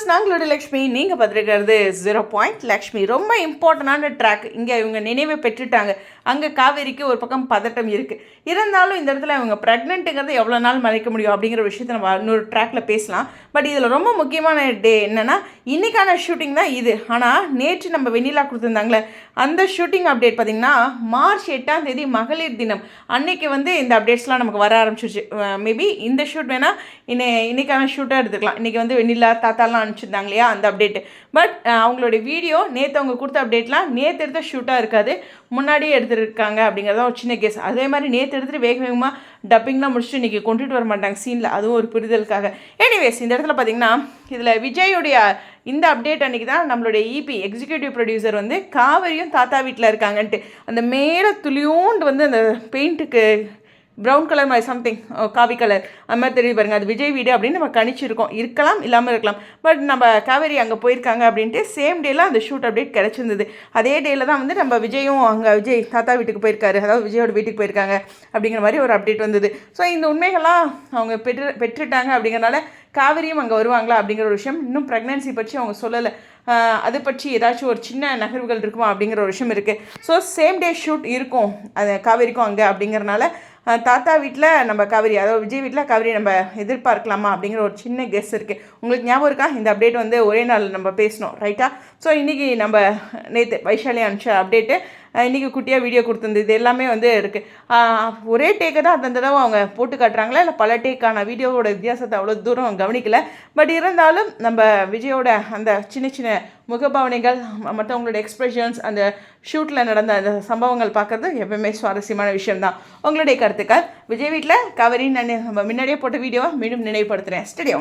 Viewers நாங்களோட Lakshmi நீங்கள் பார்த்துருக்கிறது zero point Lakshmi. ரொம்ப இம்பார்ட்டண்டான ட்ராக் இங்கே இவங்க நினைவை பெற்றுட்டாங்க. அங்கே காவேரிக்கு ஒரு பக்கம் பதட்டம் இருக்குது இருந்தாலும் இந்த இடத்துல இவங்க ப்ரெக்னென்ட்டுங்கிறத எவ்வளோ நாள் மறைக்க முடியும் அப்படிங்கிற விஷயத்தை நம்ம இன்னொரு ட்ராக்ல பேசலாம். பட் இதில் ரொம்ப முக்கியமான டே என்னென்னா இன்றைக்கான ஷூட்டிங் தான் இது. ஆனால் நேற்று நம்ம வெண்ணிலா கொடுத்துருந்தாங்களே அந்த ஷூட்டிங் அப்டேட் பார்த்திங்கன்னா மார்ச் எட்டாம் தேதி மகளிர் தினம். அன்னைக்கு வந்து இந்த அப்டேட்ஸ்லாம் நமக்கு வர ஆரம்பிச்சிருச்சு. மேபி இந்த ஷூட் வேணால் இன்னை இன்னைக்கான ஷூட்டாக எடுத்துக்கலாம். இன்றைக்கி வந்து வெண்ணிலா தாத்தாலாம் அனுப்பிச்சிருந்தாங்க இல்லையா அந்த அப்டேட்டு பட் அவங்களுடைய வீடியோ நேற்று அவங்க கொடுத்த அப்டேட்லாம் நேற்று எடுத்த ஷூட்டாக இருக்காது. முன்னாடியே எடுத்து எடுத்துருக்காங்க அப்படிங்கிறத ஒரு சின்ன கேஸ் அதே மாதிரி நேற்று எடுத்துகிட்டு வேக வேகமாக டப்பிங்லாம் முடிச்சுட்டு இன்றைக்கி கொண்டுட்டு வர மாட்டாங்க சீனில் அதுவும் ஒரு புரிதலுக்காக. எனிவேஸ் இந்த இடத்துல பார்த்தீங்கன்னா இதில் விஜய்யுடைய இந்த அப்டேட் அன்றைக்கி தான் நம்மளுடைய இபி எக்ஸிக்யூட்டிவ் ப்ரொடியூசர் வந்து காவேரியும் தாத்தா வீட்டில் இருக்காங்கன்ட்டு. அந்த மேலே துளியோண்டு வந்து அந்த பெயிண்ட்டுக்கு ப்ரௌன் கலர் மாதிரி சம்திங் uh, காவி கலர் அந்த மாதிரி தெரியுது பாருங்க. அது விஜய் வீடு அப்படின்னு நம்ம கணிச்சிருக்கோம். இருக்கலாம் இல்லாமல் இருக்கலாம். பட் நம்ம காவேரி அங்கே போயிருக்காங்க அப்படின்ட்டு சேம் டேல அந்த ஷூட் அப்டேட் கிடச்சிருந்தது. அதே டேயில் தான் வந்து நம்ம விஜயும் அங்கே விஜய் தாத்தா வீட்டுக்கு போயிருக்காரு. அதாவது விஜயோட வீட்டுக்கு போயிருக்காங்க அப்படிங்கிற மாதிரி ஒரு அப்டேட் வந்தது. ஸோ இந்த உண்மைகள்லாம் அவங்க பெற்று பெற்றுட்டாங்க அப்படிங்கிறனால காவிரியும் அங்கே வருவாங்களா அப்படிங்கிற ஒரு விஷயம் இன்னும் ப்ரெக்னென்சி பற்றி அவங்க சொல்லலை. அது பற்றி ஏதாச்சும் ஒரு சின்ன நகர்வுகள் இருக்குமா அப்படிங்கிற ஒரு விஷயம் இருக்குது ஸோ சேம் டே ஷூட் இருக்கும். அது காவேரிக்கும் அங்கே அப்படிங்கிறனால தாத்தா வீட்டில் நம்ம கவரி அதாவது விஜய் வீட்டில் கவரி நம்ம எதிர்பார்க்கலாமா அப்படிங்கிற ஒரு சின்ன கெஸ் இருக்குது உங்களுக்கு ஞாபகம் இருக்கா? இந்த அப்டேட் வந்து ஒரே நாள் நம்ம பேசணும் ரைட்டா ஸோ இன்றைக்கி நம்ம நேற்று வைஷாலி அனுப்பிச்ச அப்டேட்டு இன்றைக்கி குட்டியாக வீடியோ கொடுத்துருந்து இது எல்லாமே வந்து இருக்குது ஒரே டேக்கை தான் அந்த தடவை அவங்க போட்டு காட்டுறாங்களா? இல்லை பல டேக்கான வீடியோவோட வித்தியாசத்தை அவ்வளோ தூரம் கவனிக்கலை. பட் இருந்தாலும் நம்ம விஜயோட அந்த சின்ன சின்ன முகபாவனைகள் மற்றவங்களோட எக்ஸ்ப்ரெஷன்ஸ் அந்த ஷூட்டில் நடந்த அந்த சம்பவங்கள் பார்க்குறது எப்பவுமே சுவாரஸ்யமான விஷயம்தான் உங்களுடைய கருத்துக்கள்? விஜய் வீட்டில் கவரின்னு நான் நம்ம முன்னாடியே போட்ட வீடியோவை மீண்டும் நினைவுபடுத்துகிறேன் ஸ்டடியோ